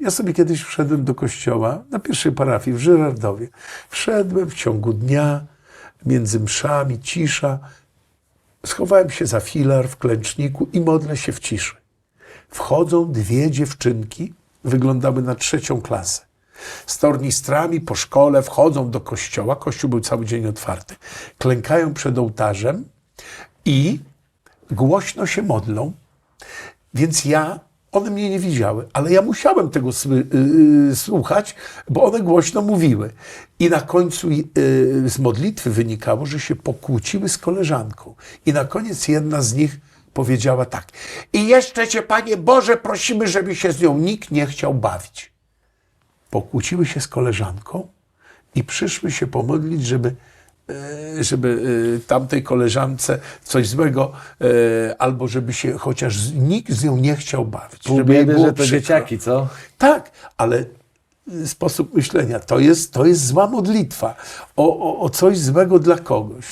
Ja sobie kiedyś wszedłem do kościoła na pierwszej parafii w Żyrardowie. Wszedłem w ciągu dnia, między mszami, cisza. Schowałem się za filar w klęczniku i modlę się w ciszy. Wchodzą dwie dziewczynki, wyglądały na trzecią klasę. Z tornistrami po szkole wchodzą do kościoła. Kościół był cały dzień otwarty. Klękają przed ołtarzem i głośno się modlą. Więc ja, one mnie nie widziały, ale ja musiałem tego sły- yy, słuchać, bo one głośno mówiły. I na końcu yy, z modlitwy wynikało, że się pokłóciły z koleżanką. I na koniec jedna z nich powiedziała tak: I jeszcze cię, Panie Boże, prosimy, żeby się z nią nikt nie chciał bawić. Pokłóciły się z koleżanką i przyszły się pomodlić, żeby żeby e, tamtej koleżance coś złego, e, albo żeby się chociaż nikt z nią nie chciał bawić. Pół żeby biedy, że to dzieciaki, co? Tak, ale sposób myślenia to jest, to jest zła modlitwa o, o, o coś złego dla kogoś.